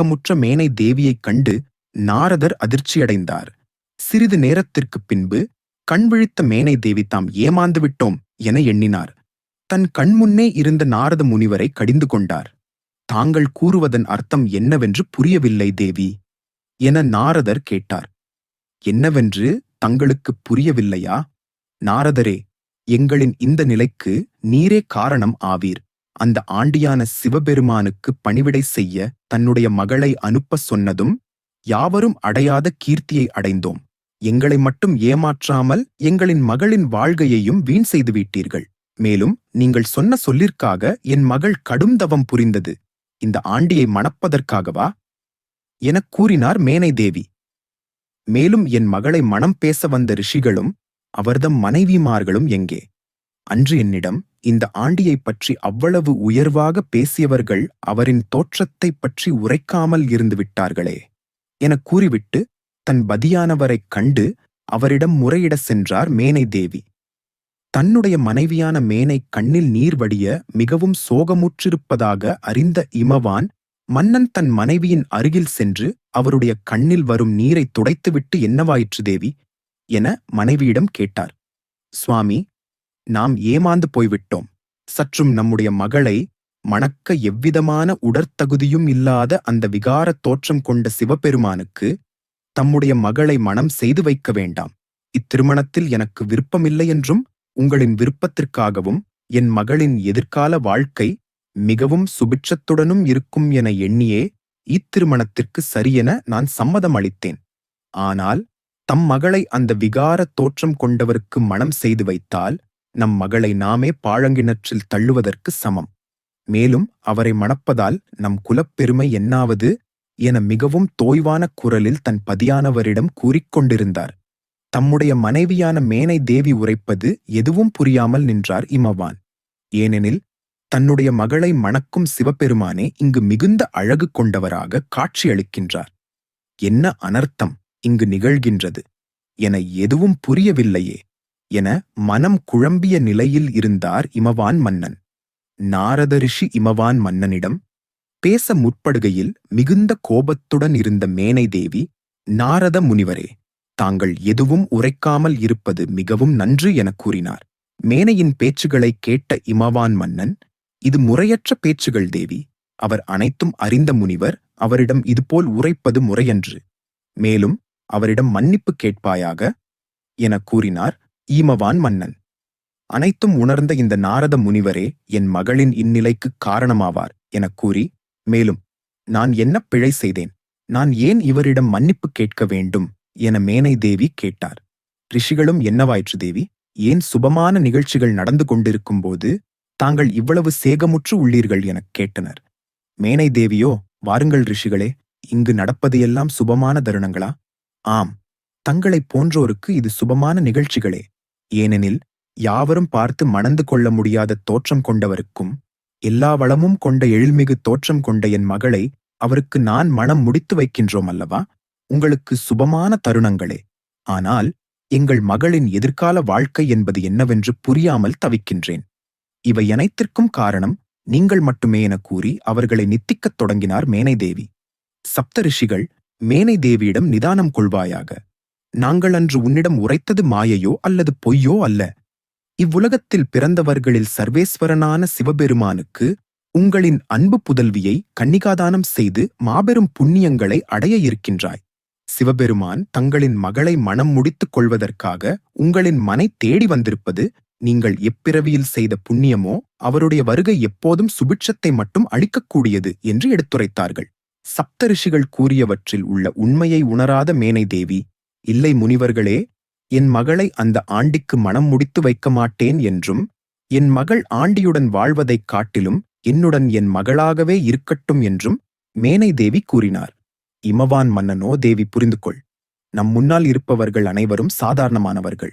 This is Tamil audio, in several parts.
இரக்கமுற்ற மேனை தேவியைக் கண்டு நாரதர் அதிர்ச்சியடைந்தார். சிறிது நேரத்திற்குப் பின்பு கண் விழித்த மேனை தேவி தாம் ஏமாந்து விட்டோம் என எண்ணினார். தன் கண்முன்னே இருந்த நாரத முனிவரை கடிந்து கொண்டார். தாங்கள் கூறுவதன் அர்த்தம் என்னவென்று புரியவில்லை தேவி என நாரதர் கேட்டார். என்னவென்று தங்களுக்கு புரியவில்லையா? நாரதரே எங்களின் இந்த நிலைக்கு நீரே காரணம் ஆவீர். அந்த ஆண்டியான சிவபெருமானுக்கு பணிவிடை செய்ய தன்னுடைய மகளை அனுப்ப சொன்னதும் யாவரும் அடையாத கீர்த்தியை அடைந்தோம். எங்களை மட்டும் ஏமாற்றாமல் எங்களின் மகளின் வாழ்கையையும் வீண் செய்து விட்டீர்கள். மேலும் நீங்கள் சொன்ன சொல்லிற்காக என் மகள் கடும் தவம் புரிந்தது. இந்த ஆண்டியை மணப்பதற்காகவா? எனக் கூறினார் மேனை தேவி மேலும் என் மகளை மனம் பேச வந்த ரிஷிகளும் அவர்தம் மனைவிமார்களும் எங்கே? அன்று என்னிடம் இந்த ஆண்டியைப் பற்றி அவ்வளவு உயர்வாக பேசியவர்கள் அவரின் தோற்றத்தைப் பற்றி உரைக்காமல் இருந்து விட்டார்களே எனக் கூறிவிட்டு தன் பதியானவரைக் கண்டு அவரிடம் முறையிட சென்றார் மேனை தேவி தன்னுடைய மனைவியான மேனை கண்ணில் நீர் வடிய மிகவும் சோகமுற்றிருப்பதாக அறிந்த இமவான் மன்னன் தன் மனைவியின் அருகில் சென்று அவருடைய கண்ணில் வரும் நீரை துடைத்துவிட்டு என்னவாயிற்று தேவி? என மனைவியிடம் கேட்டார். சுவாமி நாம் ஏமாந்து போய்விட்டோம். சற்றும் நம்முடைய மகளை மணக்க எவ்விதமான உடற்தகுதியும் இல்லாத அந்த விகாரத் தோற்றம் கொண்ட சிவபெருமானுக்கு தம்முடைய மகளை மனம் செய்து வைக்க வேண்டாம். இத்திருமணத்தில் எனக்கு விருப்பமில்லை என்றும் உங்களின் விருப்பத்திற்காகவும் என் மகளின் எதிர்கால வாழ்க்கை மிகவும் சுபிட்சத்துடனும் இருக்கும் என எண்ணியே இத்திருமணத்திற்கு சரியென நான் சம்மதம் அளித்தேன் ஆனால் தம் மகளை அந்த விகாரத் தோற்றம் கொண்டவருக்கு மனம் செய்து வைத்தால் நம் மகளை நாமே பாழங்கிணற்றில் தள்ளுவதற்கு சமம். மேலும் அவரை மணப்பதால் நம் குலப்பெருமை என்னாவது என மிகவும் தோய்வான குரலில் தன் பதியானவரிடம் கூறிக்கொண்டிருந்தார் தம்முடைய மனைவியான மேனை தேவி உரைப்பது எதுவும் புரியாமல் நின்றார் இமவான். ஏனெனில் தன்னுடைய மகளை மணக்கும் சிவபெருமானே இங்கு மிகுந்த அழகு கொண்டவராக காட்சியளிக்கின்றார் என்ன அனர்த்தம் இங்கு நிகழ்கின்றது என எதுவும் புரியவில்லையே. என மனம் குழம்பிய நிலையில் இருந்தார் இமவான் மன்னன். நாரத ரிஷி இமவான் மன்னனிடம் பேச முற்படுகையில் மிகுந்த கோபத்துடன் இருந்த மேனை தேவி நாரத முனிவரே தாங்கள் எதுவும் உரைக்காமல் இருப்பது மிகவும் நன்று எனக் கூறினார். மேனையின் பேச்சுகளைக் கேட்ட இமவான் மன்னன் இது முறையற்ற பேச்சுகள் தேவி அவர் அனைத்தும் அறிந்த முனிவர் அவரிடம் இதுபோல் உரைப்பது முறையன்று. மேலும் அவரிடம் மன்னிப்பு கேட்பாயாக எனக் கூறினார் ஈமவான் மன்னன். அனைத்தும் உணர்ந்த இந்த நாரத முனிவரே என் மகளின் இந்நிலைக்குக் காரணமாவார் எனக் கூறி மேலும் நான் என்ன பிழை செய்தேன்? நான் ஏன் இவரிடம் மன்னிப்பு கேட்க வேண்டும்? என மேனை தேவி கேட்டார். ரிஷிகளும் என்னவாயிற்று தேவி? ஏன் சுபமான நிகழ்ச்சிகள் நடந்து கொண்டிருக்கும் போது தாங்கள் இவ்வளவு சேகமுற்று உள்ளீர்கள்? எனக் கேட்டனர். மேனை தேவியோ வாருங்கள் ரிஷிகளே இங்கு நடப்பது எல்லாம் சுபமான தருணங்களா? ஆம் தங்களைப் போன்றோருக்கு இது சுபமான நிகழ்ச்சிகளே. ஏனெனில் யாவரும் பார்த்து மணந்து கொள்ள முடியாத தோற்றம் கொண்டவருக்கும் எல்லா வளமும் கொண்ட எழில்மிகு தோற்றம் கொண்ட என் மகளை அவருக்கு நான் மனம் முடித்து வைக்கின்றோம் அல்லவா? உங்களுக்கு சுபமான தருணங்களே. ஆனால் எங்கள் மகளின் எதிர்கால வாழ்க்கை என்பது என்னவென்று புரியாமல் தவிக்கின்றேன். இவை அனைத்திற்கும் காரணம் நீங்கள் மட்டுமே என கூறி அவர்களை நித்திக்கத் தொடங்கினார் மேனை தேவி சப்த ரிஷிகள் மேனை தேவியிடம் நிதானம் கொள்வாயாக. நாங்கள் அன்று உன்னிடம் உரைத்தது மாயையோ அல்லது பொய்யோ அல்ல. இவ்வுலகத்தில் பிறந்தவர்களில் சர்வேஸ்வரனான சிவபெருமானுக்கு உங்களின் அன்பு புதல்வியை கன்னிகாதானம் செய்து மாபெரும் புண்ணியங்களை அடைய இருக்கின்றாய். சிவபெருமான் தங்களின் மகளை மனம் முடித்துக் கொள்வதற்காக உங்களின் மனை தேடி வந்திருப்பது நீங்கள் எப்பிறவியில் செய்த புண்ணியமோ அவருடைய வருகை எப்போதும் சுபிட்சத்தை மட்டும் அளிக்கக்கூடியது என்று எடுத்துரைத்தார்கள். சப்த ரிஷிகள் கூறியவற்றில் உள்ள உண்மையை உணராத மேனை தேவி இல்லை முனிவர்களே என் மகளை அந்த ஆண்டிக்கு மனம் முடித்து வைக்க மாட்டேன் என்றும் என் மகள் ஆண்டியுடன் வாழ்வதைக் காட்டிலும் என்னுடன் என் மகளாகவே இருக்கட்டும் என்றும் மேனை தேவி கூறினார். இமவான் மன்னனோ தேவி புரிந்து கொள் நம் முன்னால் இருப்பவர்கள் அனைவரும் சாதாரணமானவர்கள்.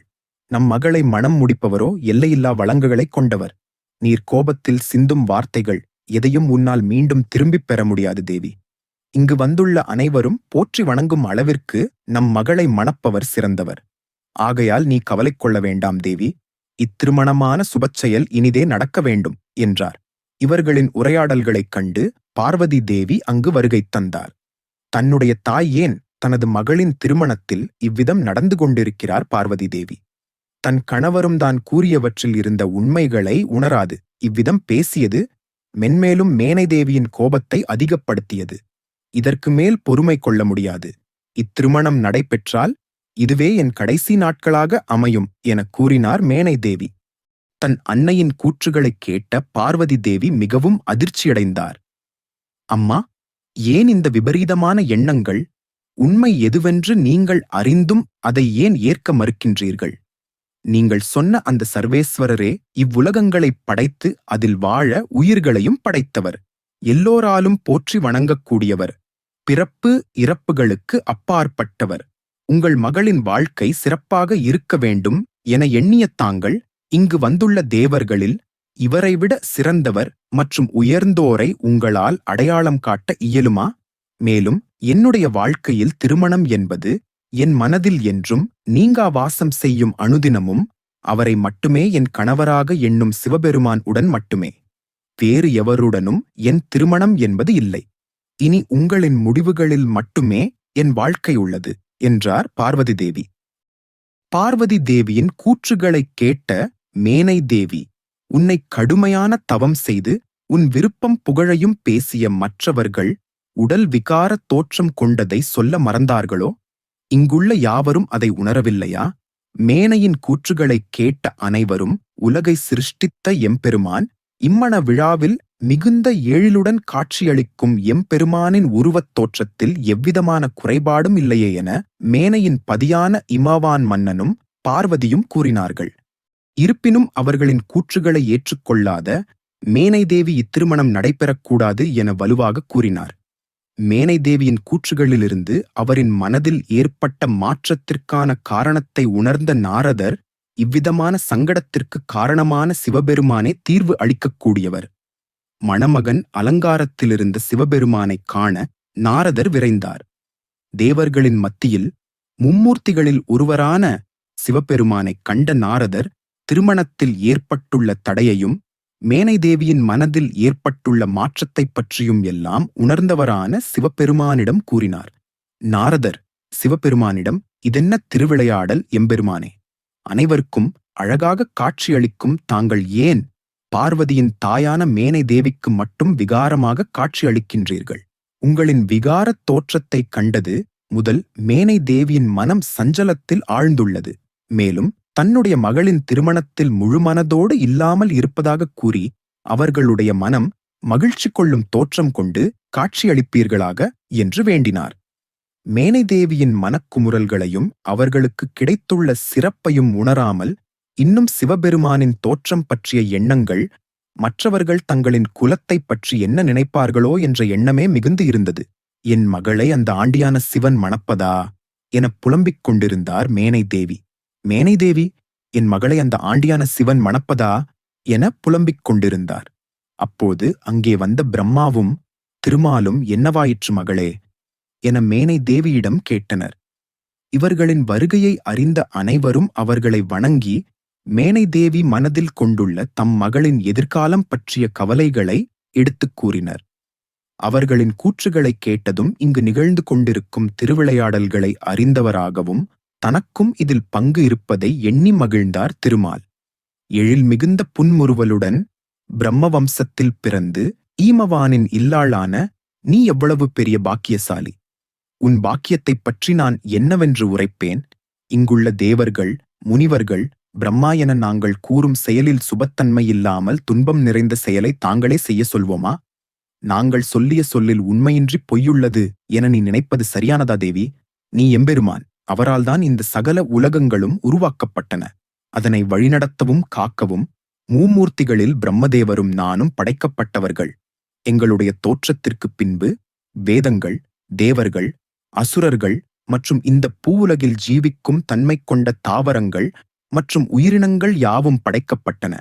நம் மகளை மனம் முடிப்பவரோ எல்லையில்லா வளங்குகளைக் கொண்டவர். நீர் கோபத்தில் சிந்தும் வார்த்தைகள் எதையும் உன்னால் மீண்டும் திரும்பிப் பெற முடியாது தேவி. இங்கு வந்துள்ள அனைவரும் போற்றி வணங்கும் அளவிற்கு நம் மகளை மணப்பவர் சிறந்தவர். ஆகையால் நீ கவலை கொள்ள வேண்டாம் தேவி. இத்திருமணமான சுபச்செயல் இனிதே நடக்க வேண்டும் என்றார். இவர்களின் உரையாடல்களைக் கண்டு பார்வதி தேவி அங்கு வருகை தந்தார். தன்னுடைய தாய் ஏன் தனது மகளின் திருமணத்தில் இவ்விதம் நடந்து கொண்டிருக்கிறார் பார்வதி தேவி. தன் கணவரும் தான் கூறியவற்றில் இருந்த உண்மைகளை உணராது. இவ்விதம் பேசியது மென்மேலும் மேனை தேவியின் கோபத்தை அதிகப்படுத்தியது. இதற்கு மேல் பொறுமை கொள்ள முடியாது. இத்திருமணம் நடைபெற்றால் இதுவே என் கடைசி நாட்களாக அமையும் என கூறினார் மேனை தேவி. தன் அன்னையின் கூற்றுகளைக் கேட்ட பார்வதி தேவி மிகவும் அதிர்ச்சியடைந்தார். அம்மா ஏன் இந்த விபரீதமான எண்ணங்கள்? உண்மை எதுவென்று நீங்கள் அறிந்தும் அதை ஏன் ஏற்க மறுக்கின்றீர்கள்? நீங்கள் சொன்ன அந்த சர்வேஸ்வரரே இவ்வுலகங்களைப் படைத்து அதில் வாழ உயிர்களையும் படைத்தவர். எல்லோராலும் போற்றி வணங்கக்கூடியவர். பிறப்பு இறப்புகளுக்கு அப்பாற்பட்டவர். உங்கள் மகளின் வாழ்க்கை சிறப்பாக இருக்க வேண்டும் என எண்ணிய தாங்கள் இங்கு வந்துள்ள தேவர்களில் இவரைவிட சிறந்தவர் மற்றும் உயர்ந்தோரை உங்களால் அடையாளம் காட்ட இயலுமா? மேலும் என்னுடைய வாழ்க்கையில் திருமணம் என்பது என் மனதில் என்றும் நீங்கா வாசம் செய்யும் அனுதினமும் அவரை மட்டுமே என் கணவராக எண்ணும் சிவபெருமான் உடன் மட்டுமே. வேறு எவருடனும் என் திருமணம் என்பது இல்லை. இனி உங்களின் முடிவுகளில் மட்டுமே என் வாழ்க்கை உள்ளது என்றார் பார்வதி தேவி. பார்வதி தேவியின் கூற்றுகளைக் கேட்ட மேனை தேவி உன்னை கடுமையான தவம் செய்து உன் விருப்பம் புகழையும் பேசிய மற்றவர்கள் உடல் விகார தோற்றம் கொண்டதை சொல்ல மறந்தார்களோ? இங்குள்ள யாவரும் அதை உணரவில்லையா மேனையின் கூற்றுகளைக் கேட்ட அனைவரும் உலகை சிருஷ்டித்த எம்பெருமான் இம்மண விழாவில் மிகுந்த ஏழிலுடன் காட்சியளிக்கும் எம்பெருமானின் உருவத் தோற்றத்தில் எவ்விதமான குறைபாடும் இல்லையே என மேனையின் பதியான இமாவான் மன்னனும் பார்வதியும் கூறினார்கள். இருப்பினும் அவர்களின் கூற்றுகளை ஏற்றுக்கொள்ளாத மேனை தேவி இத்திருமணம் நடைபெறக்கூடாது என வலுவாக கூறினார். மேனை தேவியின் கூற்றுகளிலிருந்து அவரின் மனதில் ஏற்பட்ட மாற்றத்திற்கான காரணத்தை உணர்ந்த நாரதர் இவ்விதமான சங்கடத்திற்கு காரணமான சிவபெருமானே தீர்வு அளிக்கக்கூடியவர். மணமகன் அலங்காரத்திலிருந்த சிவபெருமானைக் காண நாரதர் விரைந்தார். தேவர்களின் மத்தியில் மும்மூர்த்திகளில் ஒருவரான சிவபெருமானைக் கண்ட நாரதர் திருமணத்தில் ஏற்பட்டுள்ள தடையையும் மேனை தேவியின் மனதில் ஏற்பட்டுள்ள மாற்றத்தைப் பற்றியும் எல்லாம் உணர்ந்தவரான சிவபெருமானிடம் கூறினார். நாரதர் சிவபெருமானிடம் இதென்ன திருவிளையாடல் எம்பெருமானே? அனைவருக்கும் அழகாக காட்சியளிக்கும் தாங்கள் ஏன் பார்வதியின் தாயான மேனை தேவிக்கு மட்டும் விகாரமாக காட்சியளிக்கின்றீர்கள் உங்களின் விகாரத் தோற்றத்தைக் கண்டது முதல் மேனை தேவியின் மனம் சஞ்சலத்தில் ஆழ்ந்துள்ளது. மேலும் தன்னுடைய மகளின் திருமணத்தில் முழுமனதோடு இல்லாமல் இருப்பதாகக் கூறி அவர்களுடைய மனம் மகிழ்ச்சி கொள்ளும் தோற்றம் கொண்டு காட்சியளிப்பீர்களாக என்று வேண்டினார். மேனை தேவியின் மனக்குமுறல்களையும் அவர்களுக்கு கிடைத்துள்ள சிறப்பையும் உணராமல் இன்னும் சிவபெருமானின் தோற்றம் பற்றிய எண்ணங்கள் மற்றவர்கள் தங்களின் குலத்தைப் பற்றி என்ன நினைப்பார்களோ என்ற எண்ணமே மிகுந்து இருந்தது. என் மகளை அந்த ஆண்டியான சிவன் மணப்பதா? எனப் புலம்பிக் கொண்டிருந்தார் மேனை தேவி மேனை தேவி என் மகளை அந்த ஆண்டியான சிவன் மணப்பதா? என புலம்பிக் கொண்டிருந்தார். அப்போது அங்கே வந்த பிரம்மாவும் திருமாலும் என்னவாயிற்று மகளே? என மேனை தேவியிடம் கேட்டனர். இவர்களின் வருகையை அறிந்த அனைவரும் அவர்களை வணங்கி மேனை தேவி மனதில் கொண்டுள்ள தம் மகளின் எதிர்காலம் பற்றிய கவலைகளை எடுத்துக் கூறினர். அவர்களின் கூற்றுகளைக் கேட்டதும் இங்கு நிகழ்ந்து கொண்டிருக்கும் திருவிளையாடல்களை அறிந்தவராகவும் தனக்கும் இதில் பங்கு இருப்பதை எண்ணி மகிழ்ந்தார் திருமால். எழில் மிகுந்த புன்முறுவலுடன் பிரம்மவம்சத்தில் பிறந்து ஈமவானின் இல்லாளான நீ எவ்வளவு பெரிய பாக்கியசாலி? உன் பாக்கியத்தைப் பற்றி நான் என்னவென்று உரைப்பேன்? இங்குள்ள தேவர்கள் முனிவர்கள் பிரம்மா என நாங்கள் கூறும் செயலில் சுபத்தன்மை இல்லாமல் துன்பம் நிறைந்த செயலை தாங்களே செய்ய சொல்வோமா? நாங்கள் சொல்லிய சொல்லில் உண்மையின்றி பொய்யுள்ளது என நீ நினைப்பது சரியானதா தேவி? நீ எம்பெருமான் அவரால்தான் இந்த சகல உலகங்களும் உருவாக்கப்பட்டன. அதனை வழிநடத்தவும் காக்கவும் மூமூர்த்திகளில் பிரம்மதேவரும் நானும் படைக்கப்பட்டவர்கள். எங்களுடைய தோற்றத்திற்குப் பின்பு வேதங்கள் தேவர்கள் அசுரர்கள் மற்றும் இந்த பூவுலகில் ஜீவிக்கும் தன்மை கொண்ட தாவரங்கள் மற்றும் உயிரினங்கள் யாவும் படைக்கப்பட்டன.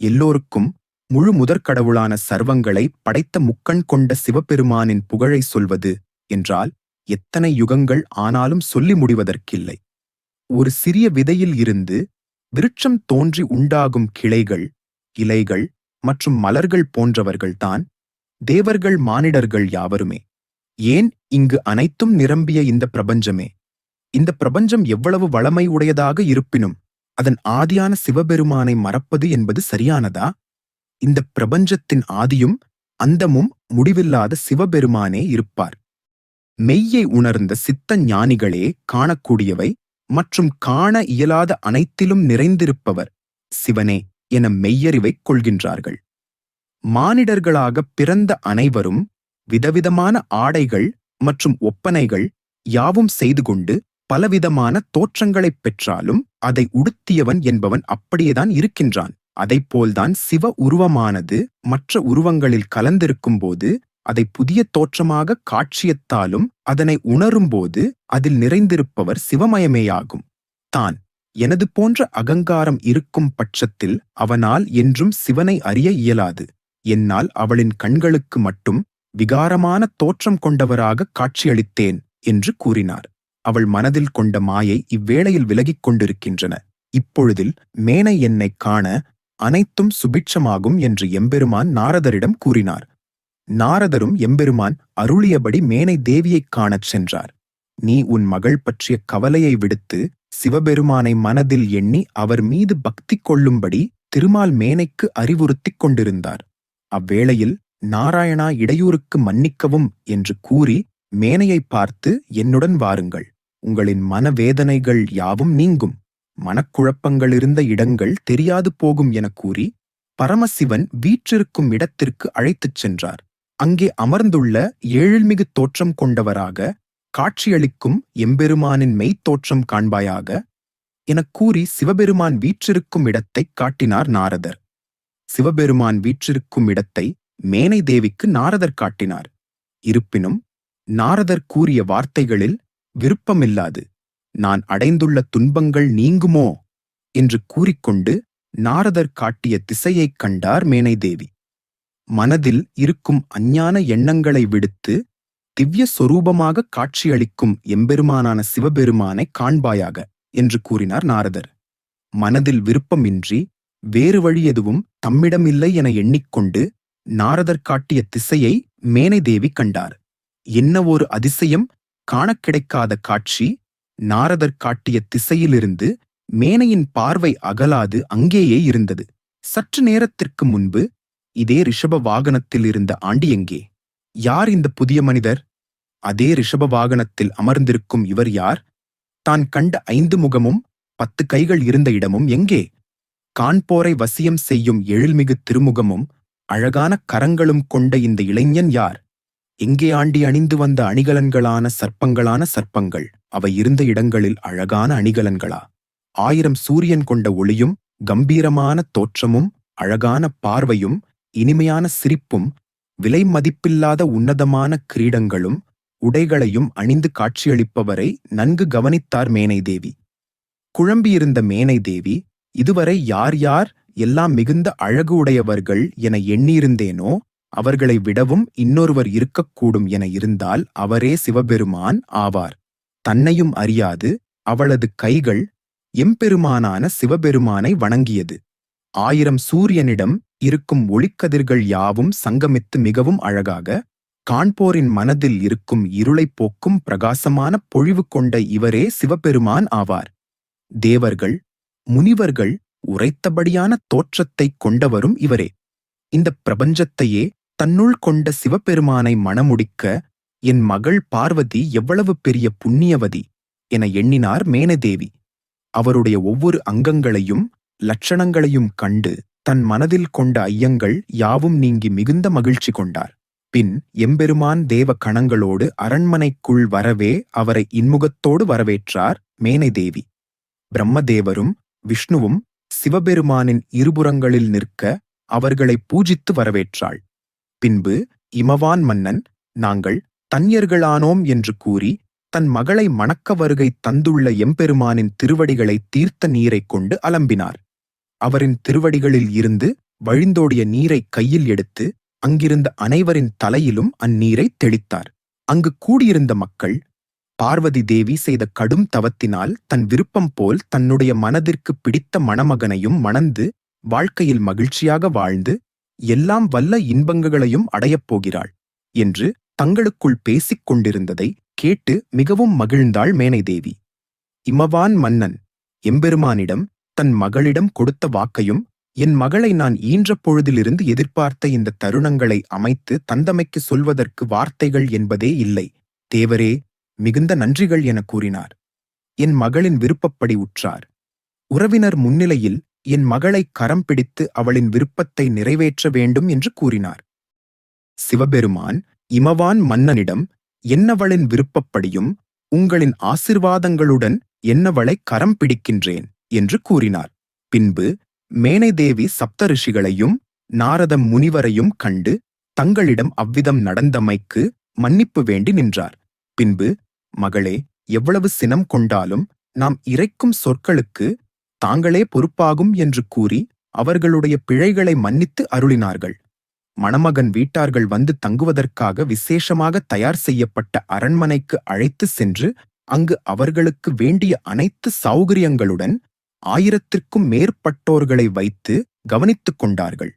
எல்லோருக்கும் முழு முதற்கடவுளான சர்வங்களை படைத்த முக்கண் கொண்ட சிவபெருமானின் புகழை சொல்வது என்றால் எத்தனை யுகங்கள் ஆனாலும் சொல்லி முடிவதற்கில்லை. ஒரு சிறிய விதையில் இருந்து விருட்சம் தோன்றி உண்டாகும் கிளைகள் இலைகள் மற்றும் மலர்கள் போன்றவர்கள்தான் தேவர்கள் மானிடர்கள் யாவருமே. ஏன் இங்கு அனைத்தும் நிரம்பிய இந்த பிரபஞ்சமே? இந்த பிரபஞ்சம் எவ்வளவு வளமை உடையதாக இருப்பினும் அதன் ஆதியான சிவபெருமானை மறப்பது என்பது சரியானதா? இந்த பிரபஞ்சத்தின் ஆதியும் அந்தமும் முடிவில்லாத சிவபெருமானே இருப்பார். மெய்யை உணர்ந்த சித்த ஞானிகளே காணக்கூடியவை மற்றும் காண இயலாத அனைத்திலும் நிறைந்திருப்பவர் சிவனே என மெய்யறிவைக் கொள்கின்றார்கள். மானிடர்களாக பிறந்த அனைவரும் விதவிதமான ஆடைகள் மற்றும் ஒப்பனைகள் யாவும் செய்து கொண்டு பலவிதமான தோற்றங்களைப் பெற்றாலும் அதை உடுத்தியவன் என்பவன் அப்படியேதான் இருக்கின்றான். அதைப்போல்தான் சிவ உருவமானது மற்ற உருவங்களில் கலந்திருக்கும் போது அதை புதிய தோற்றமாக காட்சியத்தாலும் அதனை உணரும்போது அதில் நிறைந்திருப்பவர் சிவமயமேயாகும். தான் எனது போன்ற அகங்காரம் இருக்கும் பட்சத்தில் அவனால் என்றும் சிவனை அறிய இயலாது. என்னால் அவளின் கண்களுக்கு மட்டும் விகாரமான தோற்றம் கொண்டவராக காட்சியளித்தேன் என்று கூறினார். அவள் மனதில் கொண்ட மாயை இவ்வேளையில் விலகிக் கொண்டிருக்கின்றன. இப்பொழுதில் மேனை என்னைக் காண அனைத்தும் சுபிட்சமாகும் என்று எம்பெருமான் நாரதரிடம் கூறினார். நாரதரும் எம்பெருமான் அருளியபடி மேனை தேவியைக் காணச் சென்றார். நீ உன் மகள் பற்றிய கவலையை விடுத்து சிவபெருமானை மனதில் எண்ணி அவர் மீது பக்தி கொள்ளும்படி திருமால் மேனைக்கு அறிவுறுத்திக் கொண்டிருந்தார். அவ்வேளையில் நாராயணா இடையூறுக்கு மன்னிக்கவும் என்று கூறி மேனையை பார்த்து என்னுடன் வாருங்கள். உங்களின் மனவேதனைகள் யாவும் நீங்கும். மனக்குழப்பங்கள் இருந்த இடங்கள் தெரியாது போகும் என கூறி பரமசிவன் வீற்றிருக்கும் இடத்திற்கு அழைத்துச் சென்றார். அங்கே அமர்ந்துள்ள ஏழில்மிகு தோற்றம் கொண்டவராக காட்சியளிக்கும் எம்பெருமானின் மெய்த்தோற்றம் காண்பாயாக எனக் கூறி சிவபெருமான் வீற்றிருக்கும் இடத்தைக் காட்டினார் நாரதர். சிவபெருமான் வீற்றிருக்கும் இடத்தை மேனை தேவிக்கு நாரதர் காட்டினார். இருப்பினும் நாரதர் கூறிய வார்த்தைகளில் விருப்பமில்லாது நான் அடைந்துள்ள துன்பங்கள் நீங்குமோ? என்று கூறிக்கொண்டு நாரதர் காட்டிய திசையைக் கண்டார் மேனைதேவி. மனதில் இருக்கும் அஞ்ஞான எண்ணங்களை விடுத்து திவ்ய சொரூபமாக காட்சியளிக்கும் எம்பெருமானான சிவபெருமானை காண்பாயாக என்று கூறினார் நாரதர். மனதில் விருப்பமின்றி வேறு வழி எதுவும் தம்மிடமில்லை என எண்ணிக்கொண்டு நாரதர் காட்டிய திசையை மேனைதேவி கண்டார். என்ன ஒரு அதிசயம்? காணக் கிடைக்காத காட்சி. நாரதர் காட்டிய திசையிலிருந்து மேனையின் பார்வை அகலாது அங்கேயே இருந்தது. சற்று நேரத்திற்கு முன்பு இதே ரிஷப வாகனத்தில் இருந்த ஆண்டியங்கே யார் இந்த புதிய மனிதர்? அதே ரிஷப வாகனத்தில் அமர்ந்திருக்கும் இவர் யார்? தான் கண்ட ஐந்து முகமும் பத்து கைகள் இருந்த இடமும் எங்கே? காண்போரை வசியம் செய்யும் எழில்மிகு திருமுகமும் அழகான கரங்களும் கொண்ட இந்த இளைஞன் யார்? எங்கே ஆண்டி அணிந்து வந்த அணிகலன்களான சர்ப்பங்களான சர்ப்பங்கள்? அவை இருந்த இடங்களில் அழகான அணிகலன்களா? ஆயிரம் சூரியன் கொண்ட ஒளியும் கம்பீரமான தோற்றமும் அழகான பார்வையும் இனிமையான சிரிப்பும் விலை மதிப்பில்லாத உன்னதமான கிரீடங்களும் உடைகளையும் அணிந்து காட்சியளிப்பவரை நன்கு கவனித்தார் மேனை தேவி குழம்பியிருந்த மேனை தேவி இதுவரை யார் யார் எல்லாம் மிகுந்த அழகு உடையவர்கள் என எண்ணியிருந்தேனோ அவர்களை விடவும் இன்னொருவர் இருக்கக்கூடும் என இருந்தால் அவரே சிவபெருமான் ஆவார். தன்னையும் அறியாது அவளது கைகள் எம்பெருமானான சிவபெருமானை வணங்கியது. ஆயிரம் சூரியனிடம் இருக்கும் ஒளிக்கதிர்கள் யாவும் சங்கமித்து மிகவும் அழகாக காண்போரின் மனதில் இருக்கும் இருளைப் போக்கும் பிரகாசமான பொழிவு கொண்ட இவரே சிவபெருமான் ஆவார். தேவர்கள் முனிவர்கள் உரைத்தபடியான தோற்றத்தைக் கொண்டவரும் இவரே. இந்த பிரபஞ்சத்தையே தன்னுள் கொண்ட சிவபெருமானை மணமுடிக்க என் மகள் பார்வதி எவ்வளவு பெரிய புண்ணியவதி என எண்ணினார் மேனதேவி. அவருடைய ஒவ்வொரு அங்கங்களையும் லட்சணங்களையும் கண்டு தன் மனதில் கொண்ட ஐயங்கள் யாவும் நீங்கி மிகுந்த மகிழ்ச்சி கொண்டார். பின் எம்பெருமான் தேவ கணங்களோடு அரண்மனைக்குள் வரவே அவரை இன்முகத்தோடு வரவேற்றார் மேனைதேவி. பிரம்மதேவரும் விஷ்ணுவும் சிவபெருமானின் இருபுறங்களில் நிற்க அவர்களை பூஜித்து வரவேற்றாள். பின்பு இமவான் மன்னன் நாங்கள் தன்யர்களானோம் என்று கூறி தன் மகளை மணக்க வருகை தந்துள்ள எம்பெருமானின் திருவடிகளை தீர்த்த நீரைக் கொண்டு அலம்பினார். அவரின் திருவடிகளில் இருந்து வழிந்தோடிய நீரை கையில் எடுத்து அங்கிருந்த அனைவரின் தலையிலும் அந்நீரை தெளித்தார். அங்கு கூடியிருந்த மக்கள் பார்வதி தேவி செய்த கடும் தவத்தினால் தன் விருப்பம் போல் தன்னுடைய மனதிற்கு பிடித்த மணமகனையும் மணந்து வாழ்க்கையில் மகிழ்ச்சியாக வாழ்ந்து எல்லாம் வல்ல இன்பங்களையும் அடையப் போகிறாள் என்று தங்களுக்குள் பேசிக் கொண்டிருந்ததை கேட்டு மிகவும் மகிழ்ந்தாள் மேனைதேவி. இமவான் மன்னன் எம்பெருமானிடம் தன் மகளிடம் கொடுத்த வாக்கையும் என் மகளை நான் ஈன்ற பொழுதிலிருந்து எதிர்பார்த்த இந்த தருணங்களை அமைத்து தந்தமைக்கு சொல்வதற்கு வார்த்தைகள் என்பதே இல்லை. தேவரே மிகுந்த நன்றிகள் என கூறினார். என் மகளின் விருப்பப்படி உற்றார். உறவினர் முன்னிலையில் என் மகளை கரம் பிடித்து அவளின் விருப்பத்தை நிறைவேற்ற வேண்டும் என்று கூறினார். சிவபெருமான் இமவான் மன்னனிடம் என்னவளின் விருப்பப்படியும் உங்களின் ஆசிர்வாதங்களுடன் என்னவளை கரம் பிடிக்கின்றேன் என்று கூறினார். பின்பு மேனைதேவி சப்தரிஷிகளையும் நாரத முனிவரையும் கண்டு தங்களிடம் அவ்விதம் நடந்தமைக்கு மன்னிப்பு வேண்டி நின்றார். பின்பு மகளே எவ்வளவு சினம் கொண்டாலும் நாம் இறைக்கும் சொற்களுக்கு தாங்களே பொறுப்பாகும் என்று கூறி அவர்களுடைய பிழைகளை மன்னித்து அருளினார்கள். மணமகன் வீட்டார்கள் வந்து தங்குவதற்காக விசேஷமாக தயார் செய்யப்பட்ட அரண்மனைக்கு அழைத்து சென்று அங்கு அவர்களுக்கு வேண்டிய அனைத்து சௌகரியங்களுடன் ஆயிரத்திற்கும் மேற்பட்டோர்களை வைத்து கவனித்துக் கொண்டார்கள்.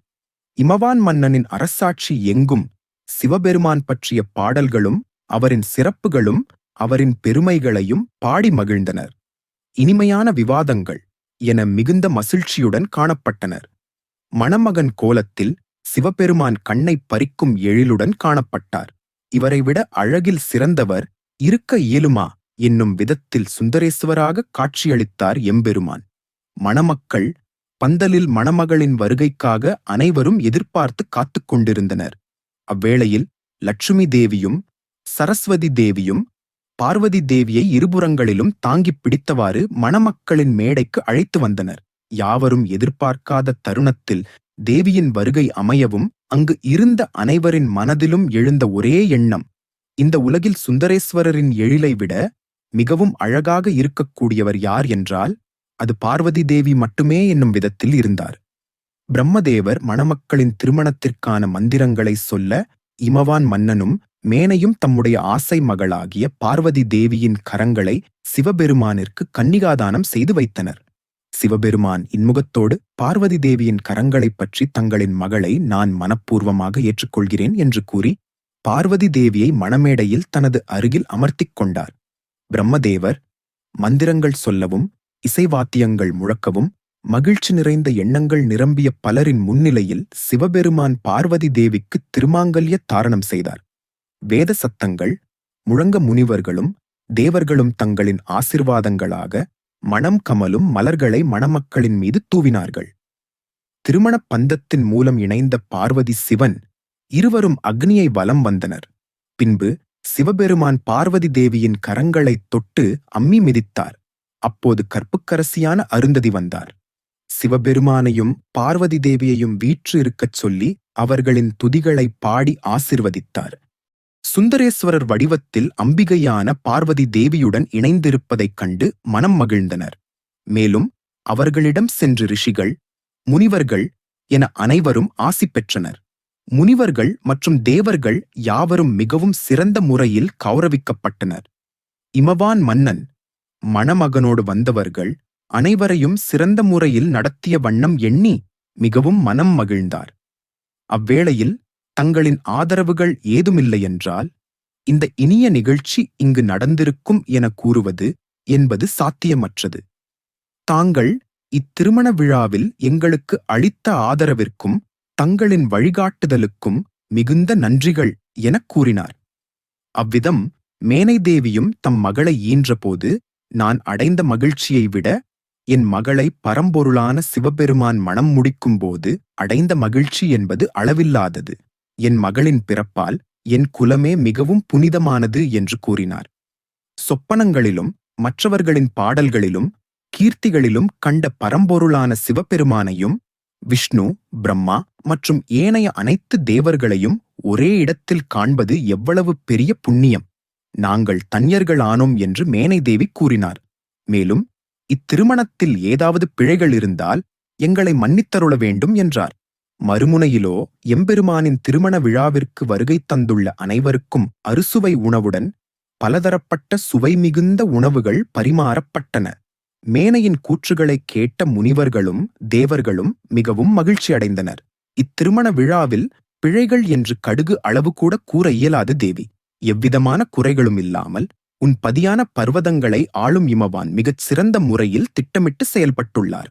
இமவான் மன்னனின் அரசாட்சி எங்கும் சிவபெருமான் பற்றிய பாடல்களும் அவரின் சிறப்புகளும் அவரின் பெருமைகளையும் பாடி மகிழ்ந்தனர். இனிமையான விவாதங்கள். என மிகுந்த மகிழ்ச்சியுடன் காணப்பட்டனர். மணமகன் கோலத்தில் சிவபெருமான் கண்ணை பறிக்கும் எழிலுடன் காணப்பட்டார். இவரை விட அழகில் சிறந்தவர் இருக்க இயலுமா என்னும் விதத்தில் சுந்தரேஸ்வராக காட்சியளித்தார் எம்பெருமான். மணமக்கள் பந்தலில் மணமகளின் வருகைக்காக அனைவரும் எதிர்பார்த்து காத்துக் கொண்டிருந்தனர். அவ்வேளையில் லட்சுமி தேவியும் சரஸ்வதி தேவியும் பார்வதி தேவியை இருபுறங்களிலும் தாங்கிப் பிடித்தவாறு மணமக்களின் மேடைக்கு அழைத்து வந்தனர். யாவரும் எதிர்பார்க்காத தருணத்தில் தேவியின் வருகை அமையவும் அங்கு இருந்த அனைவரின் மனதிலும் எழுந்த ஒரே எண்ணம் இந்த உலகில் சுந்தரேஸ்வரரின் எழிலை விட மிகவும் அழகாக இருக்கக்கூடியவர் யார் என்றால் அது பார்வதி தேவி மட்டுமே என்னும் விதத்தில் இருந்தார். பிரம்மதேவர் மணமக்களின் திருமணத்திற்கான மந்திரங்களை சொல்ல இமவான் மன்னனும் மேனையும் தம்முடைய ஆசை மகளாகிய பார்வதி தேவியின் கரங்களை சிவபெருமானிற்கு கன்னிகாதானம் செய்து வைத்தனர். சிவபெருமான் இன்முகத்தோடு பார்வதி தேவியின் கரங்களைப் பற்றி தங்களின் மகளை நான் மனப்பூர்வமாக ஏற்றுக்கொள்கிறேன் என்று கூறி பார்வதி தேவியை மணமேடையில் தனது அருகில் அமர்த்திக் கொண்டார். பிரம்மதேவர் மந்திரங்கள் சொல்லவும் இசைவாத்தியங்கள் முழக்கவும் மகிழ்ச்சி நிறைந்த எண்ணங்கள் நிரம்பிய பலரின் முன்னிலையில் சிவபெருமான் பார்வதி தேவிக்கு திருமாங்கல்ய தாரணம் செய்தார். வேத சத்தங்கள் முழங்க முனிவர்களும் தேவர்களும் தங்களின் ஆசிர்வாதங்களாக மணம் கமலும் மலர்களை மணமக்களின் மீது தூவினார்கள். திருமணப் பந்தத்தின் மூலம் இணைந்த பார்வதி சிவன் இருவரும் அக்னியை வலம் வந்தனர். பின்பு சிவபெருமான் பார்வதி தேவியின் கரங்களைத் தொட்டு அம்மி மிதித்தார். அப்போது கற்புக்கரசியான அருந்ததி வந்தார். சிவபெருமானையும் பார்வதி தேவியையும் வீற்று இருக்கச் சொல்லி அவர்களின் துதிகளை பாடி ஆசிர்வதித்தார். சுந்தரேஸ்வரர் வடிவத்தில் அம்பிகையான பார்வதி தேவியுடன் இணைந்திருப்பதைக் கண்டு மனம் மகிழ்ந்தனர். மேலும் அவர்களிடம் சென்று ரிஷிகள் முனிவர்கள் என அனைவரும் ஆசி பெற்றனர். முனிவர்கள் மற்றும் தேவர்கள் யாவரும் மிகவும் சிறந்த முறையில் கௌரவிக்கப்பட்டனர். இமவான் மன்னன் மணமகனோடு வந்தவர்கள் அனைவரையும் சிறந்த முறையில் நடத்திய வண்ணம் எண்ணி மிகவும் மனம் மகிழ்ந்தார். அவ்வேளையில் தங்களின் ஆதரவுகள் ஏதுமில்லையென்றால் இந்த இனிய நிகழ்ச்சி இங்கு நடந்திருக்கும் என கூறுவது என்பது சாத்தியமற்றது. தாங்கள் இத்திருமண விழாவில் எங்களுக்கு அளித்த ஆதரவிற்கும் தங்களின் வழிகாட்டுதலுக்கும் மிகுந்த நன்றிகள் எனக் கூறினார். அவ்விதம் மேனைதேவியும் தம் மகளை ஈன்றபோது நான் அடைந்த மகிழ்ச்சியை விட என் மகளை பரம்பொருளான சிவபெருமான் மனம் முடிக்கும்போது அடைந்த மகிழ்ச்சி என்பது அளவில்லாதது. என் மகளின் பிறப்பால் என் குலமே மிகவும் புனிதமானது என்று கூறினார். சொப்பனங்களிலும் மற்றவர்களின் பாடல்களிலும் கீர்த்திகளிலும் கண்ட பரம்பொருளான சிவபெருமானையும் விஷ்ணு பிரம்மா மற்றும் ஏனைய அனைத்து தேவர்களையும் ஒரே இடத்தில் காண்பது எவ்வளவு பெரிய புண்ணியம்! நாங்கள் தன்யர்களானோம் என்று மேனை தேவி கூறினார். மேலும் இத்திருமணத்தில் ஏதாவது பிழைகள் இருந்தால் எங்களை மன்னித்தருள வேண்டும் என்றார். மறுமுனையிலோ எம்பெருமானின் திருமண விழாவிற்கு வருகை தந்துள்ள அனைவருக்கும் அறுசுவை உணவுடன் பலதரப்பட்ட சுவை மிகுந்த உணவுகள் பரிமாறப்பட்டன. மேனையின் கூற்றுகளைக் கேட்ட முனிவர்களும் தேவர்களும் மிகவும் மகிழ்ச்சி அடைந்தனர். இத்திருமண விழாவில் பிழைகள் என்று கடுகு அளவு கூட கூற இயலாது தேவி. எவ்விதமான குறைகளும் இல்லாமல் உன் பதியான பர்வதங்களை ஆளும் இமவான் மிகச் சிறந்த முறையில் திட்டமிட்டு செயல்பட்டுள்ளார்.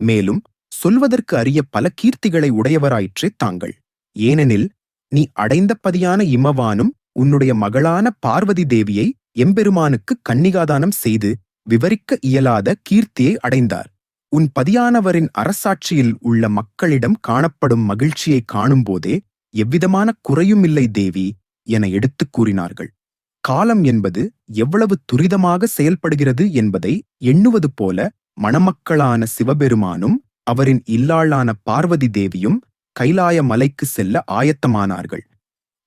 மேலும் சொல்வதற்கு அரிய பல கீர்த்திகளை உடையவராயிற்றே தாங்கள். ஏனெனில் நீ அடைந்த பதியான இமவானும் உன்னுடைய மகளான பார்வதி தேவியை எம்பெருமானுக்கு கன்னிகாதானம் செய்து விவரிக்க இயலாத கீர்த்தியை அடைந்தார். உன் பதியானவரின் அரசாட்சியில் உள்ள மக்களிடம் காணப்படும் மகிழ்ச்சியை காணும்போதே எவ்விதமான குறையும் இல்லை தேவி என எடுத்துக் கூறினார்கள். காலம் என்பது எவ்வளவு துரிதமாக செயல்படுகிறது என்பதை எண்ணுவது போல மணமக்களான சிவபெருமானும் அவரின் இல்லாளான பார்வதி தேவியும் கைலாய மலைக்கு செல்ல ஆயத்தமானார்கள்.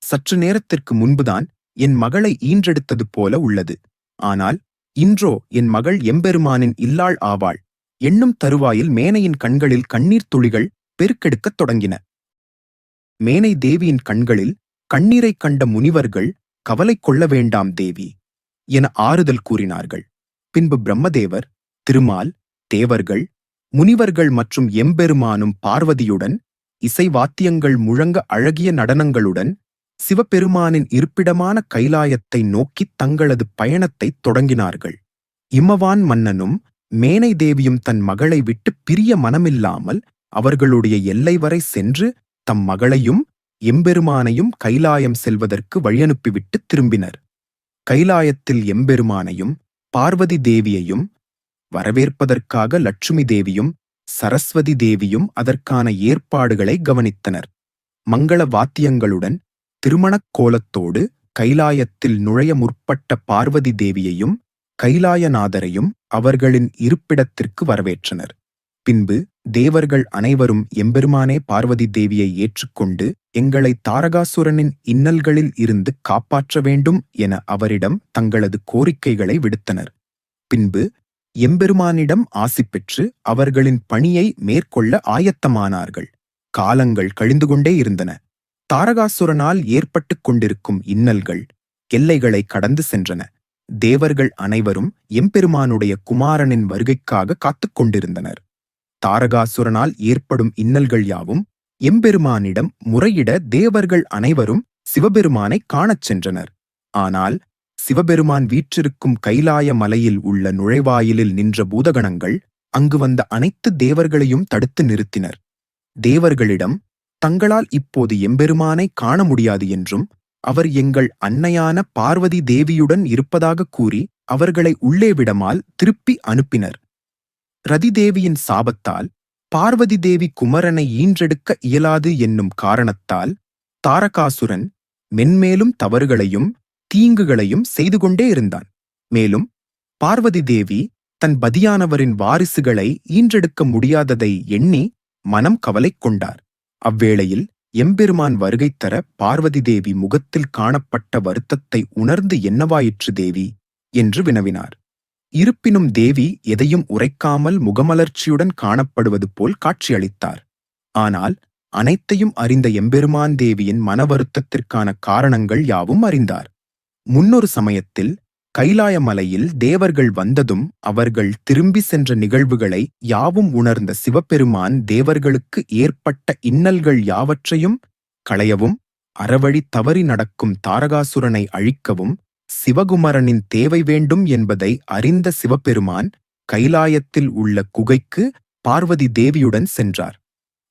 சற்று நேரத்திற்கு முன்புதான் என் மகளை ஈன்றெடுத்தது போல உள்ளது. ஆனால் இன்றோ என் மகள் எம்பெருமானின் இல்லாள் ஆவாள். எண்ணும் தருவாயில் மேனையின் கண்களில் கண்ணீர் துளிகள் பெருக்கெடுக்கத் தொடங்கின. மேனை தேவியின் கண்களில் கண்ணீரைக் கண்ட முனிவர்கள் கவலை கொள்ள வேண்டாம் தேவி என ஆறுதல் கூறினார்கள். பின்பு பிரம்மதேவர் திருமால் தேவர்கள் முனிவர்கள் மற்றும் எம்பெருமானும் பார்வதியுடன் இசை வாத்தியங்கள் முழங்க அழகிய நடனங்களுடன் சிவபெருமானின் இருப்பிடமான கைலாயத்தை நோக்கித் தங்களது பயணத்தைத் தொடங்கினார்கள். இமவான் மன்னனும் மேனை தேவியும் தன் மகளை விட்டு பிரிய மனமில்லாமல் அவர்களுடைய எல்லை வரை சென்று தம் மகளையும் எம்பெருமானையும் கைலாயம் செல்வதற்கு வழியனுப்பிவிட்டு திரும்பினர். கைலாயத்தில் எம்பெருமானையும் பார்வதி தேவியையும் வரவேற்பதற்காக லட்சுமி தேவியும் சரஸ்வதி தேவியும் அதற்கான ஏற்பாடுகளை கவனித்தனர். மங்கள வாத்தியங்களுடன் திருமணக் கோலத்தோடு கைலாயத்தில் நுழைய முற்பட்ட பார்வதி தேவியையும் கைலாயநாதரையும் அவர்களின் இருப்பிடத்திற்கு வரவேற்றனர். பின்பு தேவர்கள் அனைவரும் எம்பெருமானே பார்வதி தேவியை ஏற்றுக்கொண்டு எங்களை தாரகாசுரனின் இன்னல்களில் இருந்து காப்பாற்ற வேண்டும் என அவரிடம் தங்களது கோரிக்கைகளை விடுத்தனர். பின்பு எம்பெருமானிடம் ஆசி பெற்று அவர்களின் பணியை மேற்கொள்ள ஆயத்தமானார்கள். காலங்கள் கழிந்து கொண்டே இருந்தன. தாரகாசுரனால் ஏற்பட்டுக் கொண்டிருக்கும் இன்னல்கள் எல்லைகளை கடந்து சென்றன. தேவர்கள் அனைவரும் எம்பெருமானுடைய குமாரனின் வருகைக்காக காத்துக் கொண்டிருந்தனர். தாரகாசுரனால் ஏற்படும் இன்னல்கள் யாவும் எம்பெருமானிடம் முறையிட தேவர்கள் அனைவரும் சிவபெருமானை காணச் சென்றனர். ஆனால் சிவபெருமான் வீற்றிருக்கும் கைலாய மலையில் உள்ள நுழைவாயிலில் நின்ற பூதகணங்கள் அங்கு வந்த அனைத்து தேவர்களையும் தடுத்து நிறுத்தினர். தேவர்களிடம் தங்களால் இப்போது எம்பெருமானை காண முடியாது என்றும் அவர் எங்கள் அன்னையான பார்வதி தேவியுடன் இருப்பதாக கூறி அவர்களை உள்ளே விடமால் திருப்பி அனுப்பினர். ரதிதேவியின் சாபத்தால் பார்வதி தேவி குமரனை ஈன்றெடுக்க இயலாது என்னும் காரணத்தால் தாரகாசுரன் மென்மேலும் தவறுகளையும் தீங்குகளையும் செய்து கொண்டே இருந்தான். மேலும் பார்வதி தேவி தன் பதியானவரின் வாரிசுகளை ஈன்றெடுக்க முடியாததை எண்ணி மனம் கவலை கொண்டார். அவ்வேளையில் எம்பெருமான் வருகை தர பார்வதி தேவி முகத்தில் காணப்பட்ட வருத்தத்தை உணர்ந்து என்னவாயிற்று தேவி? என்று வினவினார். இருப்பினும் தேவி எதையும் உரைக்காமல் முகமலர்ச்சியுடன் காணப்படுவது போல் காட்சியளித்தார். ஆனால் அனைத்தையும் அறிந்த எம்பெருமான் தேவியின் மன வருத்தத்திற்கான காரணங்கள் யாவும் அறிந்தார். முன்னொரு சமயத்தில் கைலாய மலையில் தேவர்கள் வந்ததும் அவர்கள் திரும்பி சென்ற நிகழ்வுகளை யாவும் உணர்ந்த சிவபெருமான் தேவர்களுக்கு ஏற்பட்ட இன்னல்கள் யாவற்றையும் களையவும் அறவழி தவறி நடக்கும் தாரகாசுரனை அழிக்கவும் சிவகுமரனின் தேவை வேண்டும் என்பதை அறிந்த சிவபெருமான் கைலாயத்தில் உள்ள குகைக்கு பார்வதி தேவியுடன் சென்றார்.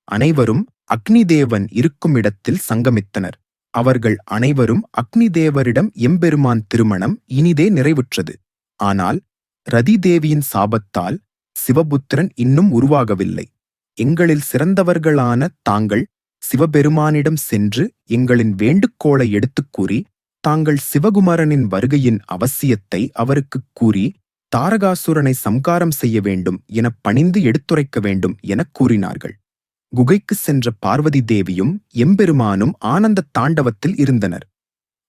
அனைவரும் அக்னிதேவன் இருக்கும் இடத்தில் சங்கமித்தனர். அவர்கள் அனைவரும் அக்னி தேவரிடம் எம்பெருமான் திருமணம் இனிதே நிறைவுற்றது. ஆனால் ரதி தேவியின் சாபத்தால் சிவபுத்திரன் இன்னும் உருவாகவில்லை. எங்களில் சிறந்தவர்களான தாங்கள் சிவபெருமானிடம் சென்று எங்களின் வேண்டுகோளை எடுத்துக் கூறி தாங்கள் சிவகுமரனின் வருகையின் அவசியத்தை அவருக்குக் கூறி தாரகாசுரனை சம்காரம் செய்ய வேண்டும் என பணிந்து எடுத்துரைக்க வேண்டும் எனக் கூறினார்கள். குகைக்கு சென்ற பார்வதி தேவியும் எம்பெருமானும் ஆனந்த தாண்டவத்தில் இருந்தனர்.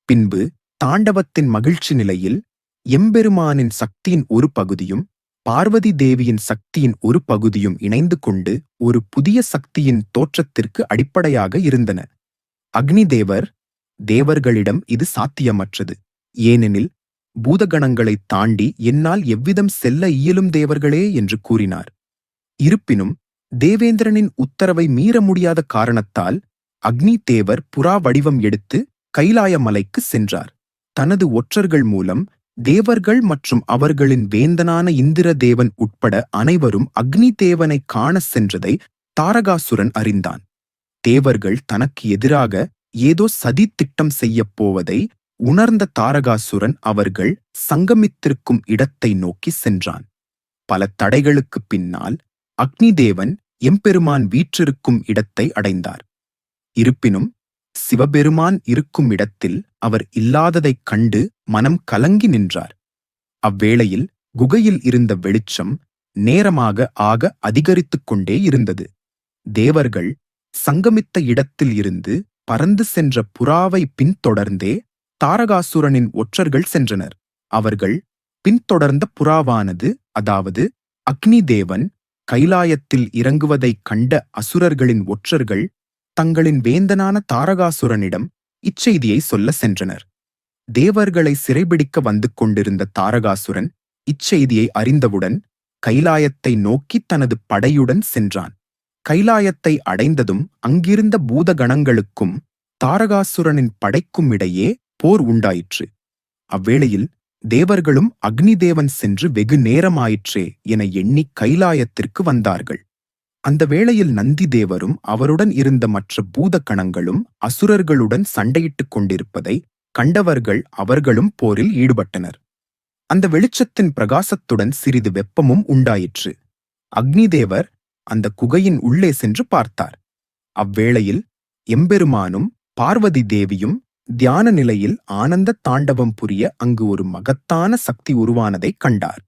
பின்பு தாண்டவத்தின் மகிழ்ச்சி நிலையில் எம்பெருமானின் சக்தியின் ஒரு பகுதியும் பார்வதி தேவியின் சக்தியின் ஒரு பகுதியும் இணைந்து கொண்டு ஒரு புதிய சக்தியின் தோற்றத்திற்கு அடிப்படையாக இருந்தன. அக்னி தேவர் தேவர்களிடம் இது சாத்தியமற்றது. ஏனெனில் பூதகணங்களைத் தாண்டி என்னால் எவ்விதம் செல்ல இயலும் தேவர்களே என்று கூறினார். இருப்பினும் தேவேந்திரனின் உத்தரவை மீற முடியாத காரணத்தால் அக்னி தேவர் புறா வடிவம் எடுத்து கைலாய மலைக்கு சென்றார். தனது ஒற்றர்கள் மூலம் தேவர்கள் மற்றும் அவர்களின் வேந்தனான இந்திர தேவன் உட்பட அனைவரும் அக்னி தேவனை காண சென்றதை தாரகாசுரன் அறிந்தான். தேவர்கள் தனக்கு எதிராக ஏதோ சதி திட்டம் செய்யப் போவதை உணர்ந்த தாரகாசுரன் அவர்கள் சங்கமித்திருக்கும் இடத்தை நோக்கி சென்றான். பல தடைகளுக்குப் பின்னால் அக்னி தேவன் எம்பெருமான் வீற்றிருக்கும் இடத்தை அடைந்தார். இருப்பினும் சிவபெருமான் இருக்கும் இடத்தில் அவர் இல்லாததைக் கண்டு மனம் கலங்கி நின்றார். அவ்வேளையில் குகையில் இருந்த வெளிச்சம் நேரமாக ஆக அதிகரித்துக் கொண்டே இருந்தது. தேவர்கள் சங்கமித்த இடத்தில் இருந்து பறந்து சென்ற புறாவை பின்தொடர்ந்தே தாரகாசுரனின் ஒற்றர்கள் சென்றனர். அவர்கள் பின்தொடர்ந்த புறாவானது அதாவது அக்னி தேவன் கைலாயத்தில் இறங்குவதைக் கண்ட அசுரர்களின் ஒற்றர்கள் தங்களின் வேந்தனான தாரகாசுரனிடம் இச்செய்தியை சொல்ல சென்றனர். தேவர்களை சிறைபிடிக்க வந்து கொண்டிருந்த தாரகாசுரன் இச்செய்தியை அறிந்தவுடன் கைலாயத்தை நோக்கி தனது படையுடன் சென்றான். கைலாயத்தை அடைந்ததும் அங்கிருந்த பூதகணங்களுக்கும் தாரகாசுரனின் படைக்கும் இடையே போர் உண்டாயிற்று. அவ்வேளையில் தேவர்களும் அக்னி தேவன் சென்று வெகு நேரமாயிற்றே என எண்ணி கைலாயத்திற்கு வந்தார்கள். அந்த வேளையில் நந்தி தேவரும் அவருடன் இருந்த மற்ற பூதக்கணங்களும் அசுரர்களுடன் சண்டையிட்டுக் கொண்டிருப்பதை கண்டவர்கள் அவர்களும் போரில் ஈடுபட்டனர். அந்த வெளிச்சத்தின் பிரகாசத்துடன் சிறிது வெப்பமும் உண்டாயிற்று. அக்னிதேவர் அந்த குகையின் உள்ளே சென்று பார்த்தார். அவ்வேளையில் எம்பெருமானும் பார்வதி தேவியும் தியான நிலையில் ஆனந்த தாண்டவம் புரிய அங்கு ஒரு மகத்தான சக்தி உருவானதைக் கண்டார்.